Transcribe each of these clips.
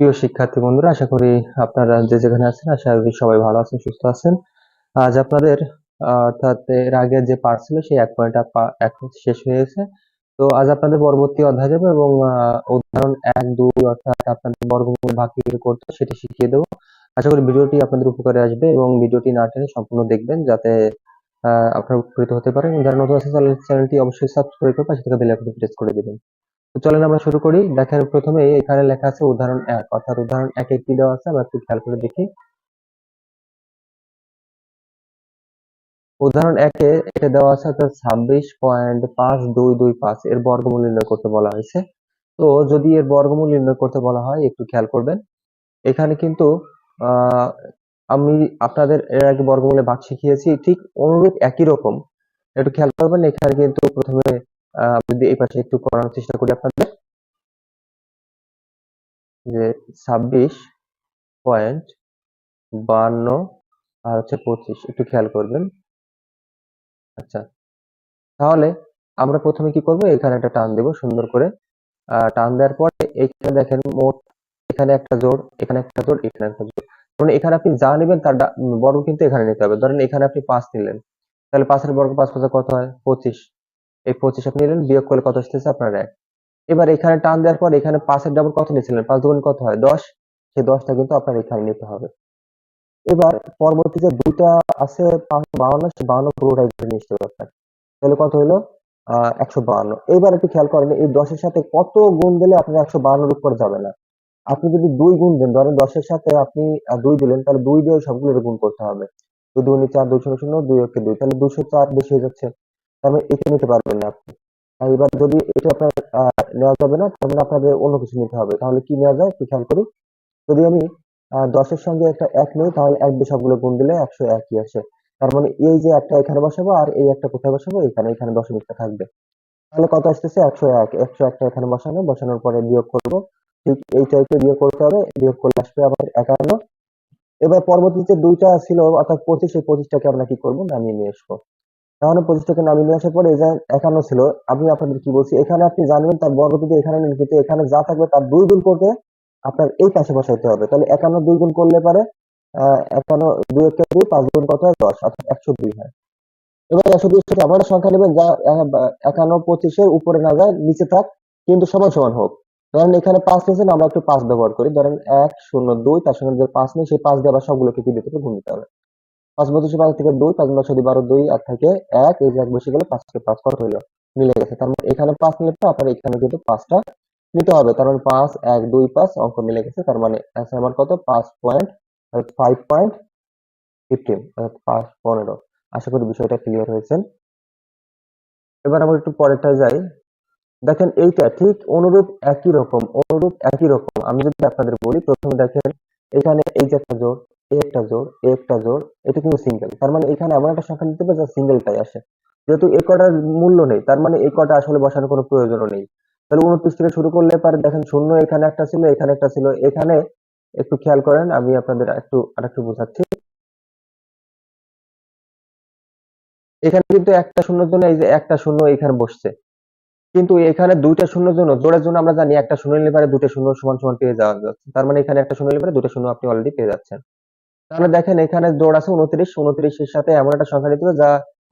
প্রিয় শিক্ষার্থী বন্ধুরা, আশা করি আপনারা যে যেখানে আছেন, আশা করি সবাই ভালো আছেন, সুস্থ আছেন। আজ আপনাদের, অর্থাৎ এর আগে যে পার্ট ছিল, সেই এক পয়েন্ট এখন শেষ হয়ে গেছে। তো আজ আপনাদের পরবর্তী অধ্যায় যাবে এবং উদাহরণ এক, দুই, অর্থাৎ আপনাদের বর্গমূল ভাগ কীভাবে করতে সেটি শিখিয়ে দেবো। আশা করি ভিডিওটি আপনাদের উপকারে আসবে এবং ভিডিওটি না টেনে সম্পূর্ণ দেখবেন, যাতে আপনারা উপকৃত হতে পারেন। যারা নতুন আছে চ্যানেলটি অবশ্যই সাবস্ক্রাইব করে পাশে থাকা বেল আইকনটি প্রেস করে দিবেন। তো চলেন আমরা শুরু করি। দেখেন প্রথমে এখানে লেখা আছে উদাহরণ এক, অর্থাৎ উদাহরণ এক একটি দেওয়া আছে? আমরা একটু খেয়াল করে দেখি। উদাহরণ একে এটা দেওয়া আছে, অর্থাৎ ছাব্বিশ পয়েন্ট পাঁচ দুই দুই পাঁচ। এর বর্গমূল নির্ণয় করতে বলা হয়েছে। তো যদি এর বর্গমূল নির্ণয় করতে বলা হয়, একটু খেয়াল করবেন। এখানে কিন্তু আমি আপনাদের এর আগে বর্গমূলের ভাগ শিখিয়েছি, ঠিক অনুরূপ একই রকম। একটু খেয়াল করবেন, এখানে কিন্তু প্রথমে যদি এই পাশে একটু করানোর চেষ্টা করি আপনাদের, যে ছাব্বিশ পয়েন্ট বান্ন আর হচ্ছে পঁচিশ, একটু খেয়াল করবেন। আচ্ছা তাহলে আমরা প্রথমে কি করব? এখানে একটা টান দেব সুন্দর করে। টান দেওয়ার পরে এইখানে দেখেন মোট, এখানে একটা জোর এখানে একটা জোর এখানে একটা জোড়। মানে এখানে আপনি যা নেবেন তার বর্গ কিন্তু এখানে নিতে হবে। ধরেন এখানে আপনি পাঁচ নিলেন, তাহলে পাঁচের বর্গ পাঁচ পাঁচে কত হয়? পঁচিশ। এই পঁচিশ আপনি নিলেন, বিয়োগ করলে কত আসতেছে আপনার এক। এবার এখানে টান দেওয়ার পর এখানে পাঁচের ডাবল কত নিয়েছিলেন? পাঁচ দুগুণ কত হয়? দশ। সেই দশটা কিন্তু আপনার এখানে নিতে হবে। এবার পরবর্তী যে দুইটা আছে বাউন্ন সে বাউন্ন পুরোটাই নিয়ে আসতে আপনার তাহলে কত হলো একশো বাউন্ন। এবার একটু খেয়াল করেন, এই দশের সাথে কত গুণ দিলে আপনার একশো বাউন্নর উপর যাবে না? আপনি যদি দুই গুণ দেন, ধরেন দশের সাথে আপনি দুই দিলেন, তাহলে দুই দিয়ে সবগুলো গুণ করতে হবে। দুই দুগুণে চার, দুই, শূন্য শূন্য, দুই, একে দুই, তাহলে দুশো চার বেশি হয়ে যাচ্ছে। মানে একে নিতে পারবেন না আপনি। আর এবার যদি এটা আপনার নেওয়া যাবে না, তাহলে আপনাদের অন্য কিছু নিতে হবে। তাহলে কি নেওয়া যায়? একটু খেয়াল করি। যদি আমি দশের সঙ্গে একটা এক নেই, তাহলে এক দিয়ে সবগুলো গুণ দিলে একশো একই আসে। তার মানে এই যে একটা এখানে বসাবো, আর এই একটা কোথায় বসাবো, এখানে এখানে দশমিকটা থাকবে। তাহলে কত আসতেছে? একশো এক। একশো একটা এখানে বসানো, বসানোর পরে বিয়োগ করব। ঠিক এই টাইপের বিয়োগ করতে হবে। বিয়োগ করলে আসবে আবার একান্ন। এবার পরবর্তীতে দুইটা ছিল, অর্থাৎ পঁচিশ, এই পঁচিশটাকে আমরা কি করব? নামিয়ে নিয়ে আসব। তাহলে পঁচিশটাকে নামিয়ে নিয়ে আসার পরে এই একান্ন ছিল, আমি আপনাদের কি বলছি, এখানে আপনি জানবেন তার বর্গ যদি এখানে কিন্তু এখানে যা থাকবে তার দুই গুণ করতে আপনার এই পাশে বসাইতে হবে। তাহলে একান্ন দুই গুণ করলে পারে একান্ন দুই একটা দুই, পাঁচ গুণ কত হয়? দশ, অর্থাৎ একশো দুই হয়। এবার একশো দুই সাথে আবার সংখ্যা নেবেন, যা একান্ন পঁচিশের উপরে না যায়, নিচে থাক, কিন্তু সমান সমান হোক। ধরেন এখানে পাঁচ নিয়েছেন, আমরা একটু পাঁচ ব্যবহার করি। ধরেন এক শূন্য দুই, তার সঙ্গে যে পাঁচ নেই, সেই পাঁচ দিয়ে আবার সবগুলোকে কি গুণ দিতে হবে। পাঁচ বছর পাঁচ থেকে দুই, পাঁচ নশো বারো, দুই আর থেকে এক, এই যে এক বসে গেলে পাঁচ থেকে পাঁচ কত হইল? মিলে গেছে। তার মানে এখানে পাঁচ নিলে তো আপনার এখানে কিন্তু পাঁচটা নিতে হবে। তার মানে পাঁচ, এক, দুই, পাঁচ অঙ্ক মিলে গেছে। তার মানে অ্যান্সার আমার কত? পাঁচ পয়েন্ট ফাইভ পয়েন্ট ফিফটিন অর্থাৎ পাঁচ, পনেরো। আশা করি বিষয়টা ক্লিয়ার হয়েছে। এবার আমরা একটু পরেরটায় যাই। দেখেন এইটা ঠিক অনুরূপ একই রকম, অনুরূপ একই রকম। আমি যদি আপনাদের বলি, প্রথমে দেখেন, এখানে এই যে একটা একটা জোর একটা জোর এটা কিন্তু সিঙ্গেল তার মানে এখানে এমন একটা সংখ্যা নিতে হবে যা সিঙ্গেলটাই আসে। যেহেতু এই কটার মূল্য নেই, তার মানে এই কটা আসলে বসানোর কোনো প্রয়োজনও নেই। তাহলে উনত্রিশ থেকে শুরু করলে পারে, দেখেন শূন্য এখানে একটা ছিল, এখানে একটা ছিল। এখানে একটু খেয়াল করেন, আমি আপনাদের একটু আরেকটু বোঝাচ্ছি। এখানে কিন্তু একটা শূন্যর জন্য এই যে একটা শূন্য এখানে বসছে। কিন্তু এখানে দুইটা শূন্যর জন্য, জোড়ের জন্য আমরা জানি একটা শূন্য নিলে পারে দুটো শূন্য সমান সমান পেয়ে যাওয়া যাচ্ছে। তার মানে এখানে একটা শূন্য নিলে পারে দুটো শূন্য আপনি অলরেডি পেয়ে যাচ্ছেন। তাহলে দেখেন এখানে জোড় আছে উনত্রিশ উনত্রিশের সাথে এমন একটা সংখ্যা নিতে যা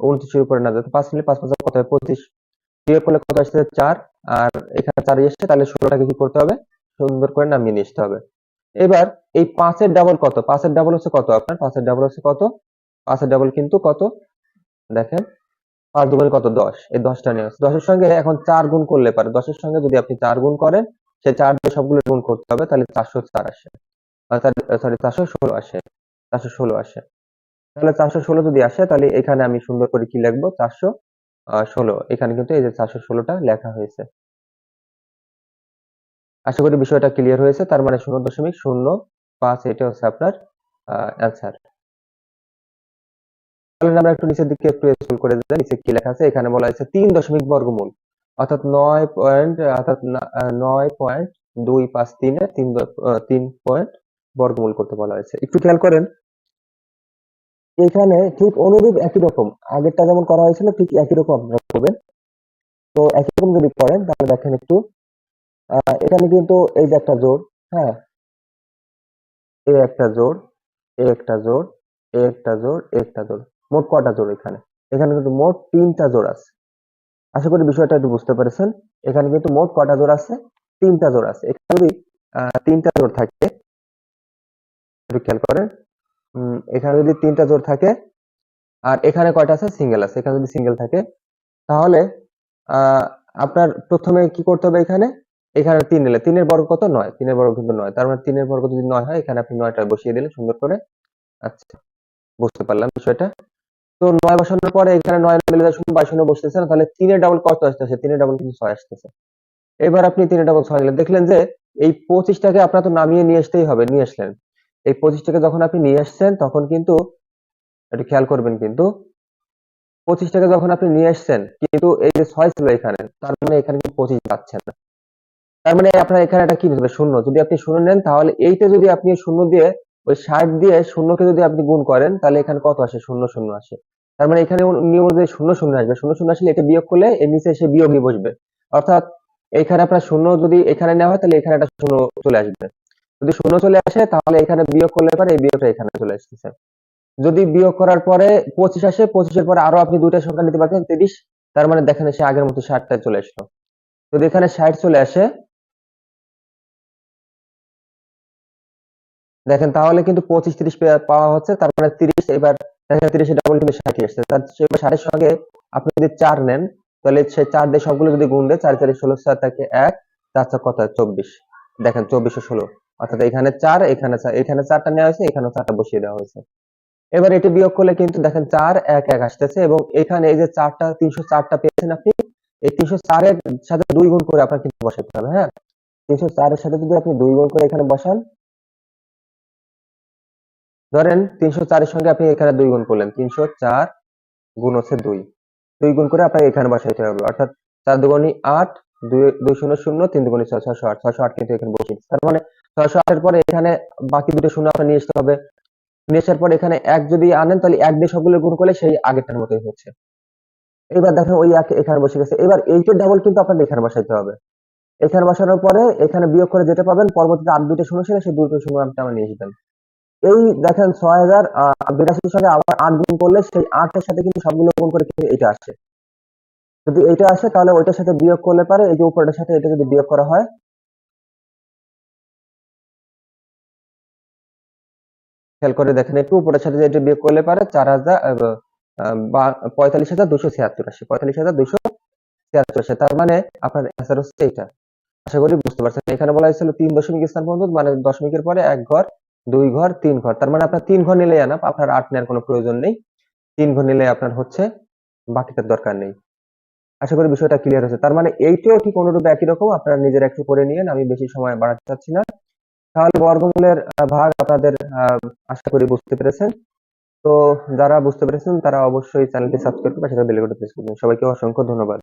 উনত্রিশের উপরে না যাতে পাঁচ মিলে পাঁচ পাঁচ কত হয়? পঁচিশ। বিয়োগ করলে কত আসছে? চার। আর এখানে চার এসছে তাহলে ষোলোটাকে কি করতে হবে? সুন্দর করে নামিয়ে নিতে হবে। এবার এই পাঁচের ডাবল কত? পাঁচের ডাবল হচ্ছে কত আপনার? পাঁচের ডাবল হচ্ছে কত? পাঁচের ডাবল কিন্তু কত? দেখেন, পাঁচ দুগুণ কত? দশ। এই দশটা নিয়ে আসছে। দশের সঙ্গে এখন চার গুণ করলে পারে। দশের সঙ্গে যদি আপনি চার গুণ করেন সে চার দিয়ে সবগুলো গুণ করতে হবে, তাহলে চারশো চার আসে। সরি চারশো ষোলো আসে। চারশো ষোলো আসে। তাহলে চারশো ষোলো যদি আসে, তাহলে এখানে আমি সুন্দর করে কি লিখব? চারশো ষোলো। এখানে কিন্তু এই যে চারশো ষোলোটা লেখা হয়েছে। আশা করি বিষয়টা ক্লিয়ার হয়েছে। তার মানে শূন্য দশমিক শূন্য পাঁচ, এটা হচ্ছে আপনার অ্যান্সার তাহলে আমরা একটু নিচের দিকে একটু স্ক্রল করে যাই নিচে কি লেখা আছে? এখানে বলা হয়েছে তিন দশমিক বর্গমূল। অর্থাৎ নয় পয়েন্ট অর্থাৎ নয় পয়েন্ট দুই পাঁচ তিনে তিন তিন পয়েন্ট বর্গমূল করতে বলা হয়েছে। একটু খেয়াল করেন এখানে ঠিক অনুরূপ একই রকম। আগেরটা যেমন করা হয়েছিল, ঠিক একই রকম আপনারা করবেন। তো একই রকম যদি করেন, তাহলে দেখেন একটু এখানে কিন্তু এই যে একটা জোর হ্যাঁ? এ একটা জোর এ একটা জোর এ একটা জোর এ একটা জোড়, মোট কটা জোর এখানে? এখানে কিন্তু মোট তিনটা জোর আছে। আশা করি বিষয়টা একটু বুঝতে পেরেছেন। এখানে কিন্তু মোট কটা জোর আছে? তিনটা জোর আছে। এখানে যদি তিনটা জোর থাকে খেয়াল করেন এখানে যদি তিনটা জোড় থাকে, আর এখানে কয়টা আছে? সিঙ্গেল আছে। এখানে যদি সিঙ্গেল থাকে, তাহলে আপনার প্রথমে কি করতে হবে এখানে? এখানে তিন নিলে, তিনের বর্গ কত? নয়। তিনের বর্গ কিন্তু নয়। তার মানে তিনের বর্গ যদি নয় হয়, এখানে আপনি নয়টা বসিয়ে দিলেন, সুন্দর করে। আচ্ছা বুঝতে পারলাম বিষয়টা। তো নয় বসানোর পরে এখানে নয় মিলে যায়, শূন্য, বাই বসতেছে না, তাহলে তিনের ডাবল কত আসতেছে? তিনের ডাবল কিন্তু ছয় আসতেছে। এবার আপনি তিনের ডাবল ছয় নিলেন। দেখলেন যে, এই পঁচিশটাকে আপনার তো নামিয়ে নিয়ে আসতেই হবে, নিয়ে আসলেন। এই পঁচিশটাকে যখন আপনি নিয়ে আসছেন, তখন কিন্তু একটু খেয়াল করবেন কিন্তু, পঁচিশ টাকা যখন আপনি নিয়ে আসছেন, কিন্তু এই যে ছয় ছিল এখানে, তার মানে এখানে কিন্তু পঁচিশ যাচ্ছে না। তার মানে আপনার এখানে একটা কি হবে শূন্য। যদি আপনি শূন্য নেন, তাহলে এইটা যদি আপনি শূন্য দিয়ে, ওই ষাট দিয়ে শূন্যকে যদি আপনি গুণ করেন, তাহলে এখানে কত আসে? শূন্য শূন্য আসে। তার মানে এখানে নিয়ম অনুযায়ী শূন্য শূন্য আসবে। শূন্য শূন্য আসলে এটা বিয়োগ করলে এর নিচে এসে বিয়োগই বসবে। অর্থাৎ এখানে আপনার শূন্য যদি এখানে নেওয়া হয়, তাহলে এখানে একটা শূন্য চলে আসবে। যদি শূন্য চলে আসে, তাহলে এখানে বিয়োগ করলে পারে এই বিয়োগটা এখানে চলে আসতেছে। যদি বিয়োগ করার পরে পঁচিশ আসে, পঁচিশের পরে আরও আপনি দুইটা সংখ্যা নিতে পারছেন তিরিশ, তার মানে দেখেন সে আগের মতো ষাটটায় চলে আসলো। যদি এখানে ষাট চলে আসে, দেখেন তাহলে কিন্তু পঁচিশ তিরিশ পাওয়া হচ্ছে, তার মানে তিরিশ, এবার দেখেন তিরিশের ডাবল কিন্তু ষাট আসছে। তার ষাটের সঙ্গে আপনি যদি চার নেন, তাহলে সে চার দিয়ে সবগুলো যদি গুণ দেয়, চার চারি ষোলো চার থাকে এক, চার চার কত চব্বিশ। দেখেন চব্বিশ ষোলো। অর্থাৎ এখানে চার, এখানে এখানে চারটা নেওয়া হয়েছে, এখানে চারটা বসিয়ে দেওয়া হয়েছে। এবার এটি বিয়োগ করলে কিন্তু দেখেন চার, এক এক আসতেছে এবং এখানে এই যে চারটা, তিনশো চারটা পেয়েছেন আপনি, এই তিনশো চারের সাথে দুই গুণ করে আপনার কিন্তু বসাতে হবে হ্যাঁ? তিনশো চারের সাথে যদি আপনি দুই গুণ করে এখানে বসান, ধরেন তিনশো চারের সঙ্গে আপনি এখানে দুই গুণ করলেন, তিনশো চার গুণ হচ্ছে দুই। দুই গুণ করে আপনাকে এখানে বসাইতে হবে, অর্থাৎ চার দুগুণি আট দুই শূন্য শূন্য, তিন দুগুণি ছয়, ছয়শো আট ছয়শো আট কিন্তু এখানে বসিয়ে তার মানে ছয়শো আটের পরে এখানে বাকি দুটো শূন্য আপনার নিয়ে আসতে হবে। নিয়ে আসার পর এখানে এক যদি আনেন, তাহলে এক দিয়ে সবগুলো গুণ করলে সেই আগেরটার মতোই হচ্ছে। এবার দেখেন ওই এক এখানে বসে গেছে। এবার এইটার ডাবল কিন্তু আপনাদের এখানে বসাইতে হবে। এখানে বসানোর পরে এখানে বিয়োগ করে যেটা পাবেন, পরবর্তীতে আর দুটো শূন্য ছিল, সেই দুটো শূন্য আপনি আমার নিয়ে আসবেন। এই দেখেন ছয় হাজার বিরাশির সঙ্গে আবার আট গুণ করলে সেই আটের সাথে কিন্তু সবগুলো গুণ করে কিন্তু এটা আসে। যদি এটা আসে, তাহলে ওইটার সাথে বিয়োগ করলে পারে, এই যে উপরটার সাথে এটা যদি বিয়োগ করা হয়। খেয়াল করে দেখেন একটু, উপরের সাথে যেটা বিয়োগ করলে পারে, চার হাজার পঁয়তাল্লিশ হাজার দুশো ছিয়াত্তর আসে, পঁয়তাল্লিশ হাজার দুশো ছিয়াত্তর আসে। তার মানে আপনার অ্যান্সার হচ্ছে এটা আশা করি বুঝতে পারছেন। এখানে বলা হয়েছিল তিন দশমিক স্থান পর্যন্ত মানে দশমিকের পরে এক ঘর, দুই ঘর, তিন ঘর। তার মানে আপনার তিন ঘর নিলেই আনা আপনার আট নেওয়ার কোনো প্রয়োজন নেই। তিন ঘর নিলে আপনার হচ্ছে, বাকিটার দরকার নেই। আশা করি বিষয়টা ক্লিয়ার হয়েছে। তার মানে এইটাও ঠিক অনুরূপ একই রকম, আপনারা নিজের একটু করে নিয়েন, আমি বেশি সময় বাড়াতে চাচ্ছি না। তাহলে বর্গমূলের ভাগ আপনাদের আশা করি বুঝতে পেরেছেন। তো যারা বুঝতে পেরেছেন, তারা অবশ্যই চ্যানেলটি সাবস্ক্রাইব করে সেটা বেল আইকনটি সবাইকে অসংখ্য ধন্যবাদ।